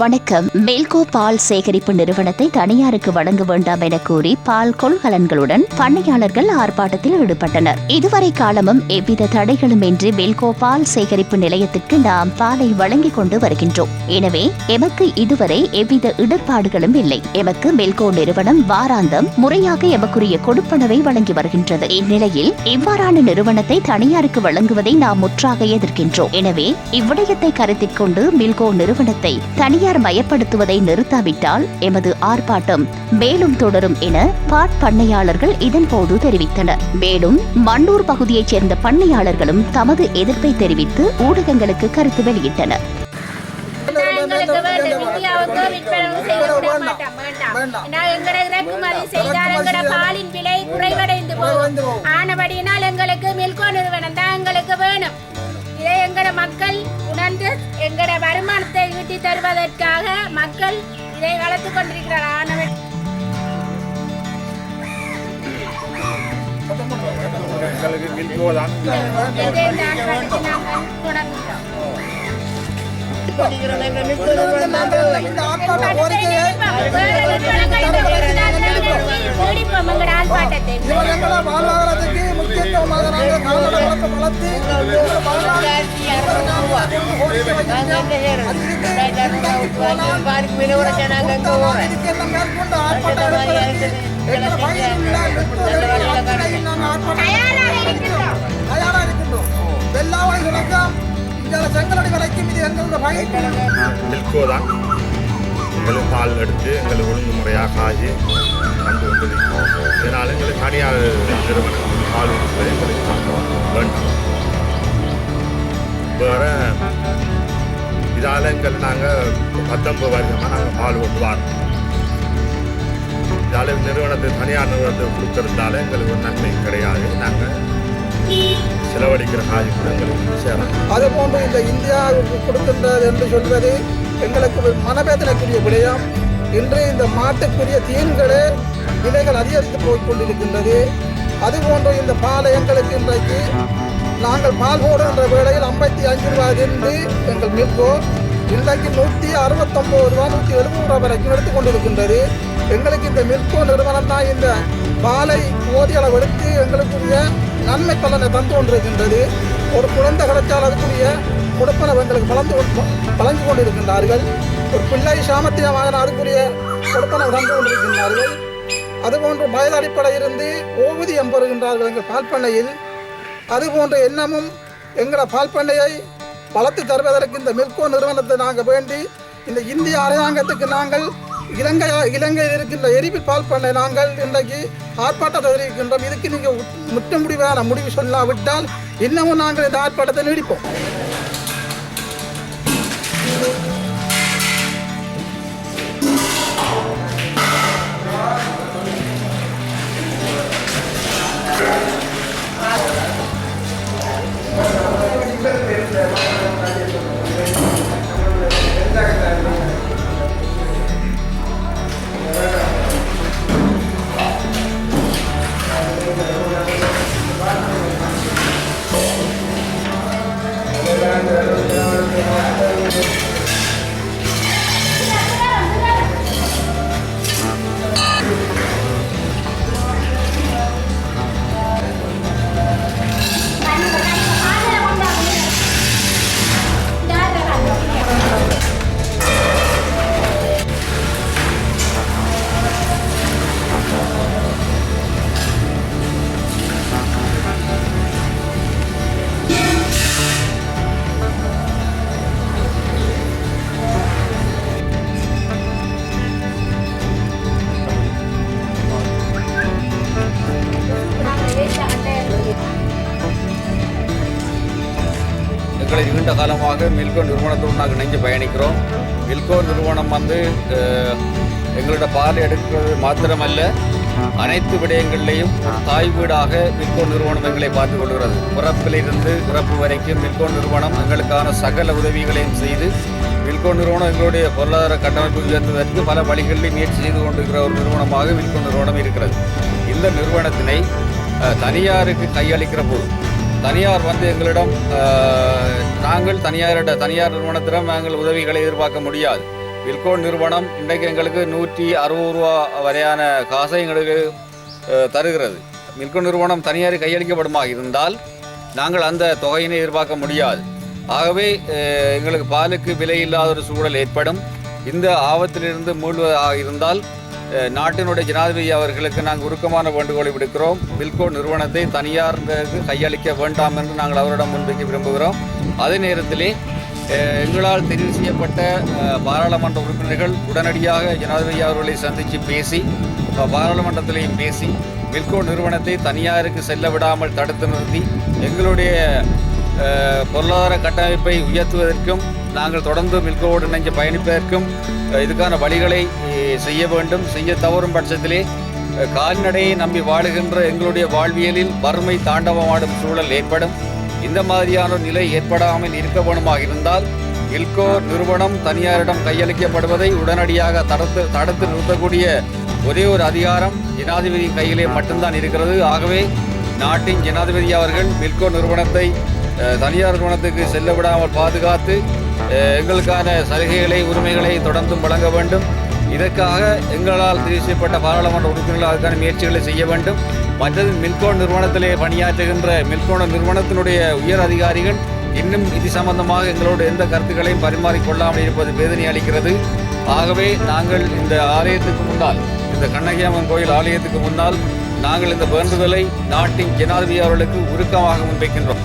வணக்கம். மெல்கோ பால் சேகரிப்பு நிறுவனத்தை தனியாருக்கு வழங்க வேண்டாம் என கூறி பால் கொள்கலன்களுடன் பண்ணையாளர்கள் ஆர்ப்பாட்டத்தில் ஈடுபட்டனர். இதுவரை காலமும் எவ்வித தடைகளும் இன்றி மெல்கோ பால் சேகரிப்பு நிலையத்திற்கு நாம் பாலை வழங்கிக் கொண்டு வருகின்றோம். எனவே எமக்கு இதுவரை எவ்வித இடர்பாடுகளும் இல்லை. எமக்கு மெல்கோ நிறுவனம் வாராந்தம் முறையாக எமக்குரிய கொடுப்பனவை வழங்கி வருகின்றது. இந்நிலையில் இவ்வாறான நிறுவனத்தை தனியாருக்கு வழங்குவதை நாம் முற்றாக எதிர்க்கின்றோம். எனவே இவ்விடயத்தை கருத்தில் கொண்டு மில்கோ நிறுவனத்தை தனியார் தனியார் மயப்படுத்துவதை நிறுத்தாவிட்டால் எமது ஆர்ப்பாட்டம் மேலும் தொடரும் என பாட் பண்ணையாளர்கள் இதன்போது தெரிவித்தனர். மேலும் மண்ணூர் பகுதியைச் சேர்ந்த பண்ணையாளர்களும் தமது எதிர்ப்பை தெரிவித்து ஊடகங்களுக்கு கருத்து வெளியிட்டனர். எங்களுக்கு மில்கோ நிறுவனம் தான் எங்களுக்கு வேணும். இதை எங்களோட மக்கள் உணர்ந்து எங்களோட வருமானத்தை ஈட்டி தருவதற்காக மக்கள் இதை வளர்த்து கொண்டிருக்கிறார் ஆனவன். ஆர்ப்பாட்டத்தை வளர்த்து இவர்கள் செங்கலடி வரைக்கும் இது எங்களுடைய மில்கோ தான் எங்களுக்கு பால் எடுத்து எங்களுக்கு ஒழுங்குமுறையாக ஆகி வந்து கொண்டிருக்கிறோம். இதனால் எங்களுக்கு தனியார் நிறுவனம் பால் கொடுப்பது எங்களுக்கு வேண்டும். வேறு இதால் எங்கள் நாங்கள் பத்தொன்பது வருஷமாக நாங்கள் பால் கொண்டு வரோம் இதால் நிறுவனத்துக்கு தனியார் நிறுவனத்துக்கு கொடுத்துருந்தால எங்களுக்கு ஒரு நன்மை கிடையாது. நாங்கள் செலவழிக்கிற காசு கூட எங்களுக்கு அதே போன்று இந்த இந்தியாவுக்கு கொடுக்கின்றது என்று சொல்வது எங்களுக்கு மனவேதனைக்குரிய விடயம். இன்று இந்த மாட்டுக்குரிய தீன்களே விலைகள் அதிகரித்து போய் கொண்டிருக்கின்றது. அதுபோன்று இந்த பாலை எங்களுக்கு இன்றைக்கு நாங்கள் பால் போடுகின்ற வேளையில் ஐம்பத்தி அஞ்சு ரூபாயிலிருந்து எங்கள் மில்கோ இன்றைக்கு நூற்றி அறுபத்தொம்பது ரூபா நூற்றி எழுபது ரூபா வரைக்கும் எடுத்து கொண்டிருக்கின்றது. எங்களுக்கு இந்த மில்கோ நிறுவனம் தான் இந்த பாலை போதிய அளவு எடுத்து எங்களுக்குரிய நன்மை பலனை தந்து கொண்டிருக்கின்றது. ஒரு குழந்தை கிடைச்சால் அதுக்குரிய கொடுப்பனவு எங்களுக்கு வளர்ந்து கொண்டு- வழங்கி கொண்டிருக்கின்றார்கள். ஒரு பிள்ளை சாமர்த்தியமாக அதுக்குரிய கொடுப்பனவு தந்து கொண்டிருக்கின்றார்கள். அதுபோன்று வயது அடிப்படையிலிருந்து ஓய்வூதியம் பெறுகின்றார்கள் எங்கள் பால் பண்ணையில் அதுபோன்ற எண்ணமும் எங்களோட பால் பண்ணையை வளர்த்து தருவதற்கு இந்த மில்கோ நிறுவனத்தை நாங்கள் வேண்டி இந்த இந்திய அரசாங்கத்துக்கு நாங்கள் இலங்கை இலங்கையில் இருக்கின்ற எரிபில் பால் பண்ணை நாங்கள் இன்றைக்கு ஆர்ப்பாட்டத்தை தெரிவிக்கின்றோம் இதுக்கு நீங்கள் முற்ற முடிவான முடிவு சொல்லாவிட்டால் இன்னமும் நாங்கள் இந்த ஆர்ப்பாட்டத்தை நீடிப்போம். நீண்ட காலமாக மில்கோ நிறுவனத்தோடு நாங்கள் இணைஞ்சு பயணிக்கிறோம். மில்கோ நிறுவனம் வந்து எங்களோட பால் எடுக்கிறது மாத்திரமல்ல அனைத்து விடயங்கள்லையும் தாய் வீடாக மில்கோ நிறுவனம் எங்களை பார்த்துக் கொள்கிறது. பிறப்பிலிருந்து பிறப்பு வரைக்கும் மில்கோ நிறுவனம் எங்களுக்கான சகல உதவிகளையும் செய்து மில்கோ நிறுவனம் எங்களுடைய பொருளாதார கட்டமைப்பு உயர்த்துவதற்கு பல வழிகளில் முயற்சி செய்து கொண்டிருக்கிற ஒரு நிறுவனமாக மில்கோ நிறுவனம் இருக்கிறது. இந்த நிறுவனத்தினை தனியாருக்கு கையளிக்கிற போது தனியார் வந்து எங்களிடம் நாங்கள் தனியாரிட தனியார் நிறுவனத்திடம் நாங்கள் உதவிகளை எதிர்பார்க்க முடியாது. வில்கோ நிறுவனம் இன்றைக்கு எங்களுக்கு நூற்றி அறுபது ரூபா வரையான காசை எங்களுக்கு தருகிறது. மில்கோ நிறுவனம் தனியார் கையளிக்கப்படுமாக இருந்தால் நாங்கள் அந்த தொகையினை எதிர்பார்க்க முடியாது. ஆகவே எங்களுக்கு பாலுக்கு விலை இல்லாத ஒரு சூழல் ஏற்படும். இந்த ஆபத்திலிருந்து மீள்வதாக இருந்தால் நாட்டினுடைய ஜனாதிபதி அவர்களுக்கு நாங்கள் உருக்கமான வேண்டுகோளை விடுக்கிறோம். பில்கோ நிறுவனத்தை தனியார் கையளிக்க வேண்டாம் என்று நாங்கள் அவரிடம் முன்வைக்க விரும்புகிறோம். அதே நேரத்திலே எங்களால் தெரிவு செய்யப்பட்ட பாராளுமன்ற உறுப்பினர்கள் உடனடியாக ஜனாதிபதி அவர்களை சந்தித்து பேசி பாராளுமன்றத்திலையும் பேசி பில்கோ நிறுவனத்தை தனியாருக்கு செல்ல விடாமல் தடுத்து நிறுத்தி எங்களுடைய பொருளாதார கட்டமைப்பை உயர்த்துவதற்கும் நாங்கள் தொடர்ந்து மில்கோடு இணைஞ்சு பயணிப்பதற்கும் இதுக்கான வழிகளை செய்ய வேண்டும். செய்ய தவறும் பட்சத்திலே கால்நடையை நம்பி வாழுகின்ற எங்களுடைய வாழ்வியலில் வறுமை தாண்டவமாடும் சூழல் ஏற்படும். இந்த மாதிரியான ஒரு நிலை ஏற்படாமல் இருக்க வேணுமாக இருந்தால் இல்கோ நிறுவனம் தனியாரிடம் கையளிக்கப்படுவதை உடனடியாக தடுத்து தடுத்து நிறுத்தக்கூடிய ஒரே ஒரு அதிகாரம் ஜனாதிபதி கையிலே மட்டும்தான் இருக்கிறது. ஆகவே நாட்டின் ஜனாதிபதி அவர்கள் மில்கோ நிறுவனத்தை தனியார் நிறுவனத்துக்கு செல்ல விடாமல் பாதுகாத்து எங்களுக்கான சலுகைகளை உரிமைகளை தொடர்ந்தும் வழங்க வேண்டும். இதற்காக எங்களால் தெரிவு செய்யப்பட்ட பாராளுமன்ற உறுப்பினர்கள் அதற்கான முயற்சிகளை செய்ய வேண்டும். மற்றது மில்கோன் நிறுவனத்திலே பணியாற்றுகின்ற மில்கோ நிறுவனத்தினுடைய உயர் அதிகாரிகள் இன்னும் இது சம்பந்தமாக எங்களோடு எந்த கருத்துக்களையும் பரிமாறிக்கொள்ளாமல் இருப்பது வேதனை அளிக்கிறது. ஆகவே நாங்கள் இந்த ஆலயத்துக்கு முன்னால் இந்த கண்ணகியம்மன் கோயில் ஆலயத்துக்கு முன்னால் நாங்கள் இந்த வேண்டுதலை நாட்டின் ஜனாதிபதி அவர்களுக்கு உருக்கமாக முன்வைக்கின்றோம்.